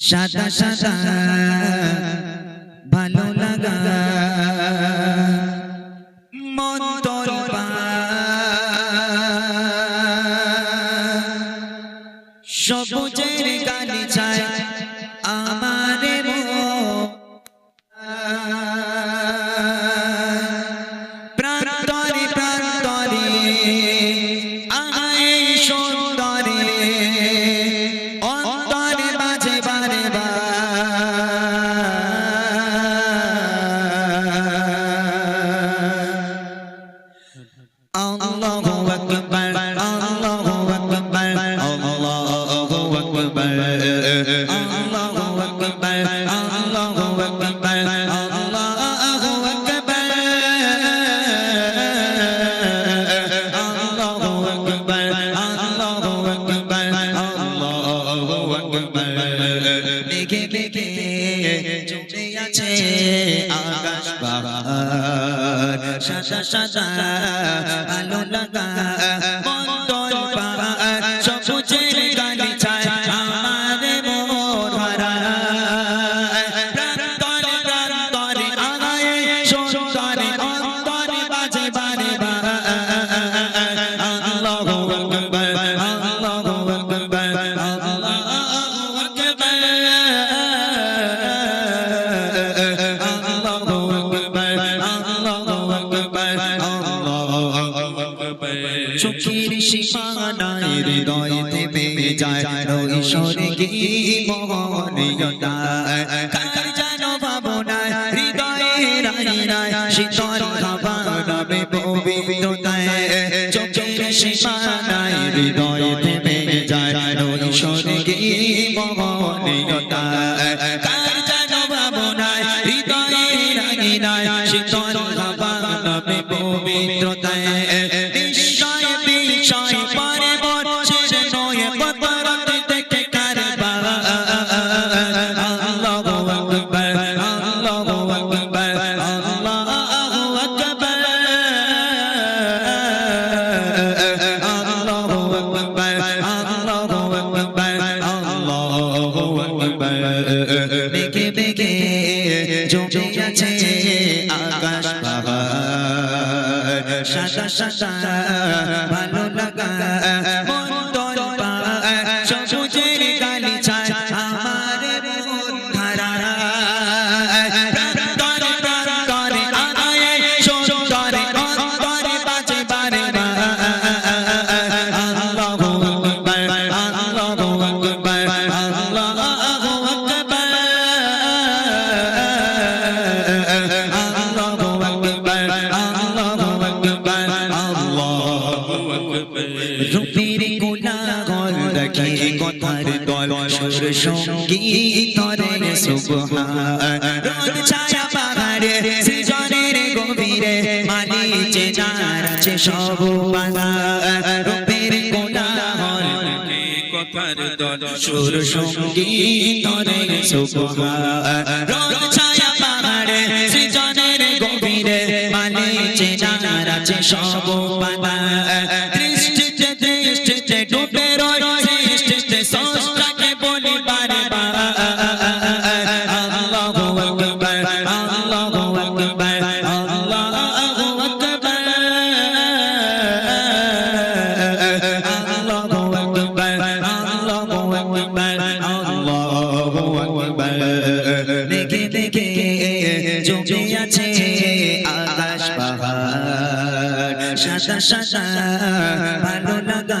সাদা সাদা ভালো লাগা। মন তোর الله أكبر الله أكبر الله أكبر الله أكبر الله أكبر الله মেঘে মেঘে জমে আছে আকাশ বাবা সাদা সাদা আলো লাগা। সুখের সীমানায় হৃদয় থেমে যায় ঈশ্বরে গিয়ে মহনীয়তায় কাকার যেন ভাবনায়, হৃদয়ে রায় শীতল ভাবনাবে পবিত্রতায় চোখের সীমানায় হৃদয় থেমে যায় ঈশ্বরে গিয়ে মহনীয়তায় কাকার যেন ভাবনায়, হৃদয়ে রায়, শীতল সাদা সাদা ভালো লাগা রূপের কোলাহল দেখে কথার দল সুর সংগীত তরে সুবহান ছায়া পাহাড়ে, সৃজনের গভীরে মালিচে নারাছে সব বাধা। রূপের কোলাহল কথার দল সুর সুবহান। ছায়া পাহাড়ে মালিচে আছে সব পাতা সাদা সাদা ভালো লাগা